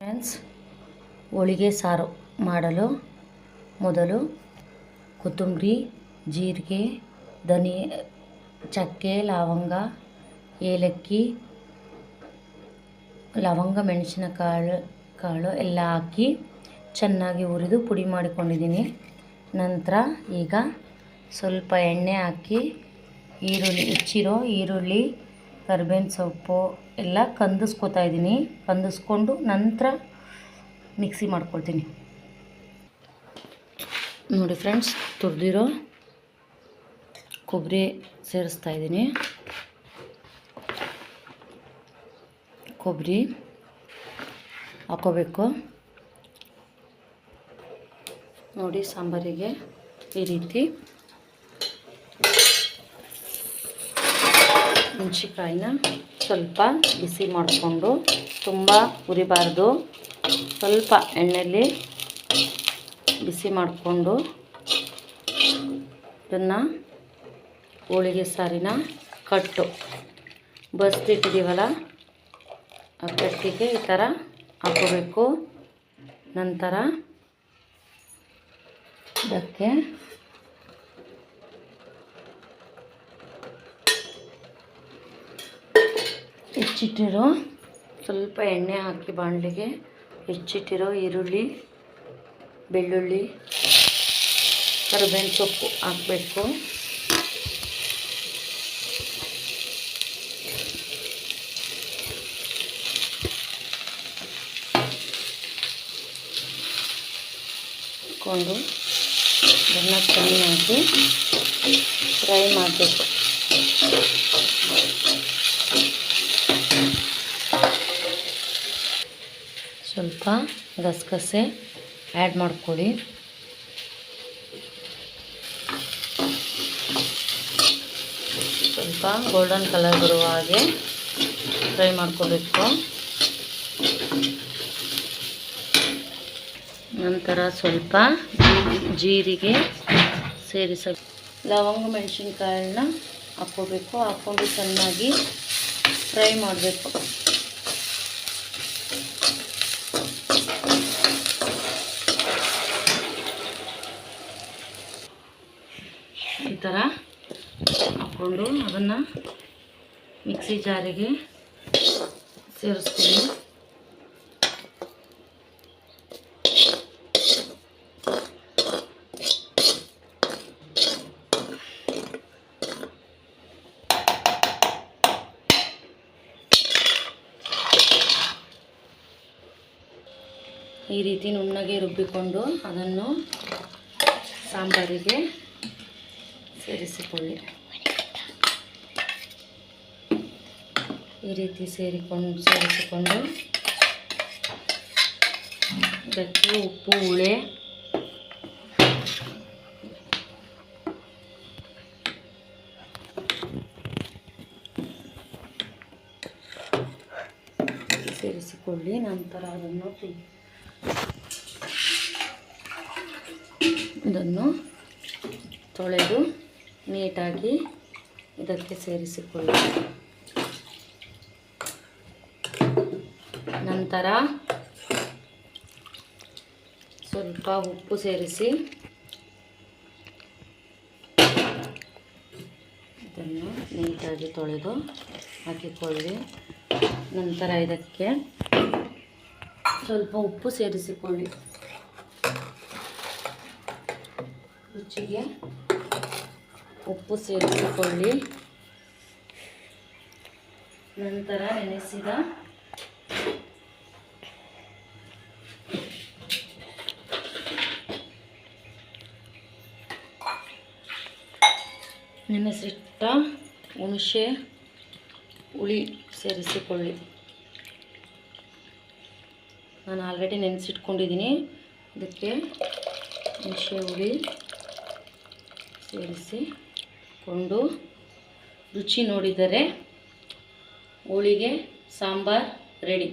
Friends, ಹೋಳಿಗೆ ಸಾರು ಮಾಡಲು ಮೊದಲು ಕೊತ್ತಂಬರಿ, ಜೀರಿಗೆ, ಧನಿ, ಚಕ್ಕೆ, ಲವಂಗ, ಏಲಕ್ಕಿ, ಲವಂಗ, ಮೆಣಸಿನಕಾಳು, ಕಾಳು ಎಲ್ಲ ಹಾಕಿ ಚೆನ್ನಾಗಿ ಹುರಿದು ಪುಡಿ ಮಾಡಿಕೊಂಡಿದ್ದೀನಿ. ನಂತರ ಈಗ ಸ್ವಲ್ಪ ಎಣ್ಣೆ ಹಾಕಿ ಈರುಳ್ಳಿ, ಹೆಚ್ಚಿರೋ ಈರುಳ್ಳಿ ಕರ್ಬೇವಿನ ಸೊಪ್ಪು ಎಲ್ಲ ಕಂದಿಸ್ಕೊತಾ ಇದ್ದೀನಿ. ಕಂದಿಸ್ಕೊಂಡು ನಂತರ ಮಿಕ್ಸಿ ಮಾಡ್ಕೊಳ್ತೀನಿ. ನೋಡಿ ಫ್ರೆಂಡ್ಸ್, ತುರಿದಿರೋ ಕೊಬ್ಬರಿ ಸೇರಿಸ್ತಾ ಇದ್ದೀನಿ. ಕೊಬ್ಬರಿ ಹಾಕೋಬೇಕು. ನೋಡಿ ಸಾಂಬಾರಿಗೆ ಈ ರೀತಿ ಮೆಣಸಿಕಾಯಿನ ಸ್ವಲ್ಪ ಬಿಸಿ ಮಾಡಿಕೊಂಡು ತುಂಬ ಉರಿಬಾರ್ದು. ಸ್ವಲ್ಪ ಎಣ್ಣೆಯಲ್ಲಿ ಬಿಸಿ ಮಾಡಿಕೊಂಡು ಇದನ್ನು ಹೋಳಿಗೆ ಸಾರಿನ ಕಟ್ಟು. ಬಸ್ದಿಟ್ಟಿದ್ದೀವಲ್ಲ ಆ ಕಟ್ಟಿಗೆ ಈ ಥರ ಹಾಕೋಬೇಕು ನಂತರ ಇದಕ್ಕೆ ಹೆಚ್ಚಿಟ್ಟಿರೋ ಸ್ವಲ್ಪ ಎಣ್ಣೆ ಹಾಕಿ ಬಾಣಲಿಗೆ. ಹೆಚ್ಚಿಟ್ಟಿರೋ ಈರುಳ್ಳಿ, ಬೆಳ್ಳುಳ್ಳಿ, ಕರಿಬೇವಿನ ಸೊಪ್ಪು ಹಾಕಬೇಕು. ಹಾಕ್ಕೊಂಡು ಅದನ್ನು ಚೆನ್ನಾಗಿ ಫ್ರೈ ಮಾಡಬೇಕು. ಸ್ವಲ್ಪ ಗಸಗಸೆ ಆ್ಯಡ್ ಮಾಡ್ಕೊಳ್ಳಿ ಸ್ವಲ್ಪ ಗೋಲ್ಡನ್ ಕಲರ್ ಬರುವ ಹಾಗೆ ಫ್ರೈ ಮಾಡ್ಕೋಬೇಕು. ನಂತರ ಸ್ವಲ್ಪ ಜೀರಿಗೆ ಸೇರಿಸ ಲವಂಗ ಮೆಣಸಿನ್ಕಾಯನ್ನ ಹಾಕ್ಕೋಬೇಕು. ಹಾಕ್ಕೊಂಡು ಚೆನ್ನಾಗಿ ಫ್ರೈ ಮಾಡಬೇಕು. ಈ ಥರ ಹಾಕ್ಕೊಂಡು ಅದನ್ನು ಮಿಕ್ಸಿ ಜಾರಿಗೆ ಸೇರಿಸ್ತೀನಿ. ಈ ರೀತಿ ನುಣ್ಣಗೆ ರುಬ್ಬಿಕೊಂಡು ಅದನ್ನು ಸಾಂಬಾರಿಗೆ ಸೇರಿಸಿಕೊಳ್ಳಿ ಈ ರೀತಿ ಸೇರಿಕೊಂಡು ಸೇರಿಸಿಕೊಂಡು ಇದಕ್ಕೆ ಉಪ್ಪು ಹುಳೆ ಸೇರಿಸಿಕೊಳ್ಳಿ ನಂತರ ಅದನ್ನು ಇದನ್ನು ತೊಳೆದು ನೀಟಾಗಿ ಇದಕ್ಕೆ ಸೇರಿಸಿಕೊಳ್ಳಿ ನಂತರ ಸ್ವಲ್ಪ ಉಪ್ಪು ಸೇರಿಸಿ ಇದನ್ನು ನೀಟಾಗಿ ತೊಳೆದು ಹಾಕಿಕೊಳ್ಳಿ. ನಂತರ ಇದಕ್ಕೆ ಸ್ವಲ್ಪ ಉಪ್ಪು ಸೇರಿಸಿಕೊಳ್ಳಿ. ರುಚಿಗೆ ಉಪ್ಪು ಸೇರಿಸಿಕೊಳ್ಳಿ. ನಂತರ ನೆನೆಸಿದ ನೆನೆಸಿಟ್ಟ ಹುಣಸೆ ಹುಳಿ ಸೇರಿಸಿಕೊಳ್ಳಿ. ನಾನು ಆಲ್ರೆಡಿ ನೆನೆಸಿಟ್ಕೊಂಡಿದ್ದೀನಿ. ಇದಕ್ಕೆ ಹುಣಸೆ ಹುಳಿ ಸೇರಿಸಿಕೊಂಡು ರುಚಿ ನೋಡಿದರೆ ಹೋಳಿಗೆ ಸಾಂಬಾರ್ ರೆಡಿ.